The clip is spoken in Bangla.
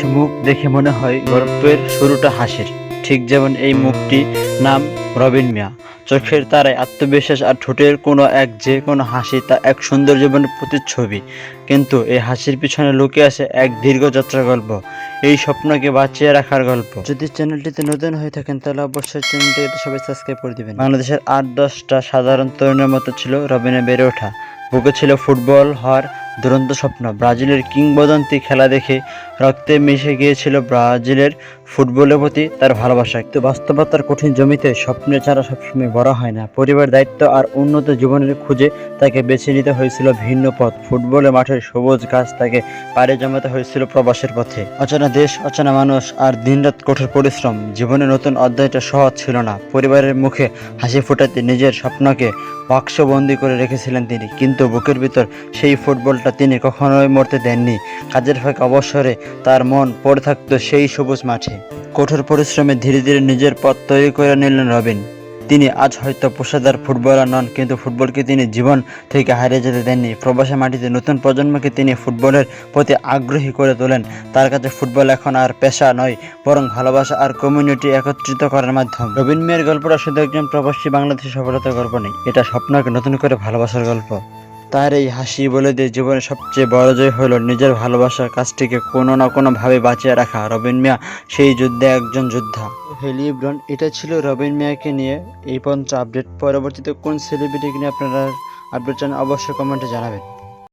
কিছু মুখ দেখে মনে হয় গল্পের শুরুটা হাসির। ঠিক যেমন এই মুখটি নাম রবিন মিয়া। চোখের তারায় আত্মবিশ্বাস আর ঠোঁটের কোনো এক যে কোনো হাসি তা এক সুন্দর জীবনের প্রতিচ্ছবি। কিন্তু এই হাসির পিছনে লুকিয়ে আছে এক দীর্ঘ যাত্রা গল্প। এই স্বপ্নকে বাঁচিয়ে রাখার গল্প। যদি চ্যানেলটিতে নতুন হয়ে থাকেন তাহলে অবশ্যই চ্যানেলটিকে সবাই সাবস্ক্রাইব করে দিবেন। বাংলাদেশের আট দশটা সাধারণ তরুণের মতো ছিল রবিনে বেড়ে ওঠা। বুকে ছিল ফুটবল হওয়ার দুরন্ত স্বপ্ন। ব্রাজিলের কিংবদন্তি খেলা দেখে রক্তে মিশে গিয়েছিল ব্রাজিলের ফুটবলের প্রতি তার ভালোবাসা। কিন্তু বাস্তবতার কঠিন জমিতে স্বপ্নের ছাড়া সবসময় বড় হয় না। পরিবার, দায়িত্ব আর উন্নত জীবনের খুঁজে তাকে বেছে নিতে হয়েছিল ভিন্ন পথ। ফুটবলের মাঠের সবুজ গাছ তাকে পাড়ে জমাতে হয়েছিল প্রবাসের পথে। অচেনা দেশ, অচেনা মানুষ আর দিনরাত কঠোর পরিশ্রম। জীবনের নতুন অধ্যায়টা সহজ ছিল না। পরিবারের মুখে হাসি ফোটাতে নিজের স্বপ্নকে বাক্সবন্দি করে রেখেছিলেন তিনি। কিন্তু বুকের ভিতর সেই ফুটবলটা তিনি কখনোই মরতে দেননি। কাজের ফাঁকে অবসরে তার মন পড়ে থাকতো সেই সবুজ মাঠে। কঠোর পরিশ্রমে ধীরে ধীরে নিজের পথ তৈরি করে নিলেন রবিন। তিনি আজ হয়তো পেশাদার ফুটবলার নন, কিন্তু ফুটবলকে তিনি জীবন থেকে হারিয়ে যেতে দেননি। প্রবাসী মাটিতে নতুন প্রজন্মকে তিনি ফুটবলের প্রতি আগ্রহী করে তোলেন। তার কাছে ফুটবল এখন আর পেশা নয়, বরং ভালোবাসা আর কমিউনিটি একত্রিত করার মাধ্যম। রবিন মিয়ার গল্পটা শুধু একজন প্রবাসী বাংলাদেশের সফলতার গল্প নেই এটা স্বপ্নকে নতুন করে ভালোবাসার গল্প। তার এই হাসি বলে দিয়ে জীবনের সবচেয়ে বড় জয় হলো নিজের ভালোবাসার কাজটিকে কোনো না কোনোভাবে বাঁচিয়ে রাখা। রবিন মিয়া, সেই যুদ্ধে একজন যোদ্ধা। হেলিব্রন এটা ছিল রবিন মিয়াকে নিয়ে। এই পর্যন্ত আপডেট। পরবর্তীতে কোন সেলিব্রিটিকে নিয়ে আপনারা আপডেট চান অবশ্যই কমেন্টে জানাবেন।